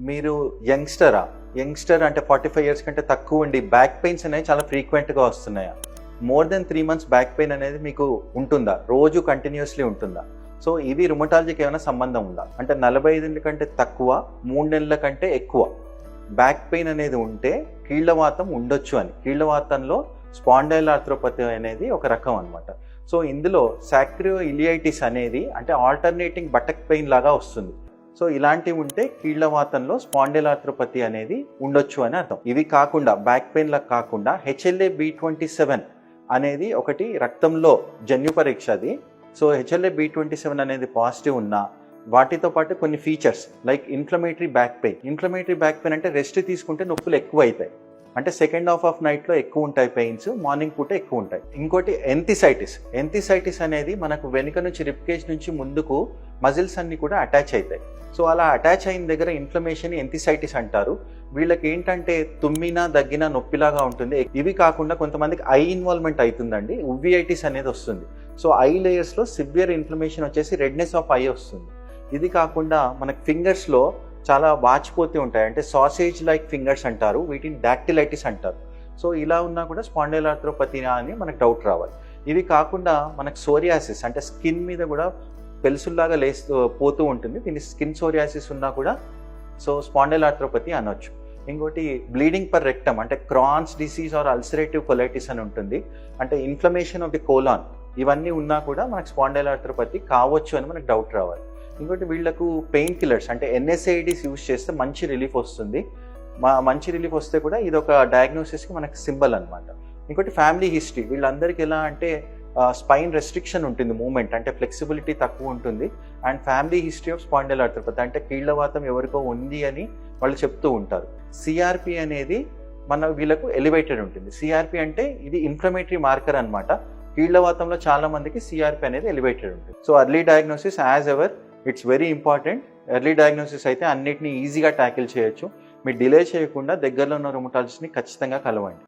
మీరు యంగ్స్టరా? యంగ్స్టర్ అంటే ఫార్టీ ఫైవ్ ఇయర్స్ కంటే తక్కువ ఉండి బ్యాక్ పెయిన్స్ అనేవి చాలా ఫ్రీక్వెంట్గా వస్తున్నాయా? More than three months back pain అనేది మీకు ఉంటుందా? రోజు కంటిన్యూస్లీ ఉంటుందా? సో ఇది రుమటాలజీకి ఏమైనా సంబంధం ఉందా? అంటే నలభై ఐదు కంటే తక్కువ మూడు నెలల కంటే ఎక్కువ బ్యాక్ పెయిన్ అనేది ఉంటే కీళ్ళవాతం ఉండొచ్చు అని. కీళ్ళవాతంలో స్పాండైల్ ఆర్థ్రోపతి అనేది ఒక రకం అన్నమాట. సో ఇందులో సాక్రియో ఇలియైటిస్ అనేది అంటే ఆల్టర్నేటింగ్ బటక్ పెయిన్ లాగా వస్తుంది. సో ఇలాంటివి ఉంటే కీళ్ళవాతంలో స్పాండైల్ అనేది ఉండొచ్చు అని అర్థం. ఇవి కాకుండా బ్యాక్ పెయిన్ కాకుండా హెచ్ఎల్ఏ బి ట్వంటీ సెవెన్ అనేది ఒకటి రక్తంలో జన్యు పరీక్ష అది. So HLA B twenty seven అనేది పాజిటివ్ ఉన్నా వాటితో పాటు కొన్ని features like inflammatory back pain inflammatory back pain అంటే రెస్ట్ తీసుకుంటే నొప్పులు ఎక్కువ అవుతాయి అంటే సెకండ్ హాఫ్ ఆఫ్ నైట్లో ఎక్కువ ఉంటాయి పెయిన్స్ మార్నింగ్ పూట ఎక్కువ ఉంటాయి. ఇంకోటి ఎంతిసైటిస్ ఎంతిసైటిస్ అనేది మనకు వెనుక నుంచి రిప్కేజ్ నుంచి ముందుకు మజిల్స్ అన్ని కూడా అటాచ్ అవుతాయి సో అలా అటాచ్ అయిన దగ్గర ఇన్ఫ్లమేషన్ ఎంతిసైటిస్ అంటారు. వీళ్ళకి ఏంటంటే తుమ్మినా దగ్గినా నొప్పిలాగా ఉంటుంది. ఇవి కాకుండా కొంతమందికి ఐ ఇన్వాల్వ్మెంట్ అవుతుందండి. ఉవిఐటిస్ అనేది వస్తుంది. సో ఐ లేయర్స్లో సివియర్ ఇన్ఫ్లమేషన్ వచ్చేసి రెడ్నెస్ ఆఫ్ ఐ వస్తుంది. ఇది కాకుండా మనకి ఫింగర్స్లో చాలా వాచిపోతూ ఉంటాయి. అంటే సాసేజ్ లైక్ ఫింగర్స్ అంటారు. వీటిని డాక్టిలైటిస్ అంటారు. సో ఇలా ఉన్నా కూడా స్పాండైల్ అని మనకు డౌట్ రావాలి. ఇవి కాకుండా మనకు సోరియాసిస్ అంటే స్కిన్ మీద కూడా పెలుసుల్లాగా లేస్తూ పోతూ ఉంటుంది. దీన్ని స్కిన్ సోరియాసిస్ ఉన్నా కూడా సో స్పాండైల్ అనవచ్చు అనొచ్చు. ఇంకోటి బ్లీడింగ్ పర్ రెక్టమ్ అంటే Crohn's disease or ulcerative colitis అని ఉంటుంది. అంటే ఇన్ఫ్లమేషన్ ఆఫ్ ది కోలాన్ ఇవన్నీ ఉన్నా కూడా మనకు స్పాండైల్ కావచ్చు అని మనకు డౌట్ రావాలి. ఇంకోటి వీళ్ళకు పెయిన్ కిల్లర్స్ అంటే ఎన్ఎస్ఐడిస్ యూజ్ చేస్తే మంచి రిలీఫ్ వస్తుంది. మా మంచి రిలీఫ్ వస్తే కూడా ఇది ఒక డయాగ్నోసిస్కి మనకి సింబల్ అనమాట ఇంకోటి ఫ్యామిలీ హిస్టరీ వీళ్ళందరికీ ఎలా అంటే స్పైన్ రెస్ట్రిక్షన్ ఉంటుంది మూమెంట్ అంటే ఫ్లెక్సిబిలిటీ తక్కువ ఉంటుంది. And family history of spondyloarthropathy అంటే కీళ్ళవాతం ఎవరికో ఉంది అని వాళ్ళు చెప్తూ ఉంటారు. సిఆర్పి అనేది మన వీళ్ళకు ఎలివేటెడ్ ఉంటుంది. సిఆర్పి అంటే ఇది ఇన్ఫ్లమేటరీ మార్కర్ అనమాట కీళ్ళవాతంలో చాలా మందికి సిఆర్పి అనేది ఎలివేటెడ్ ఉంటుంది. So early diagnosis as ever it's very important early diagnosis అయితే అన్నిటిని ఈజీగా ట్యాకిల్ చేయొచ్చు. మీరు డిలే చేయకుండా దగ్గరలో ఉన్న రుమటాలజిస్ట్ని ఖచ్చితంగా కలవండి.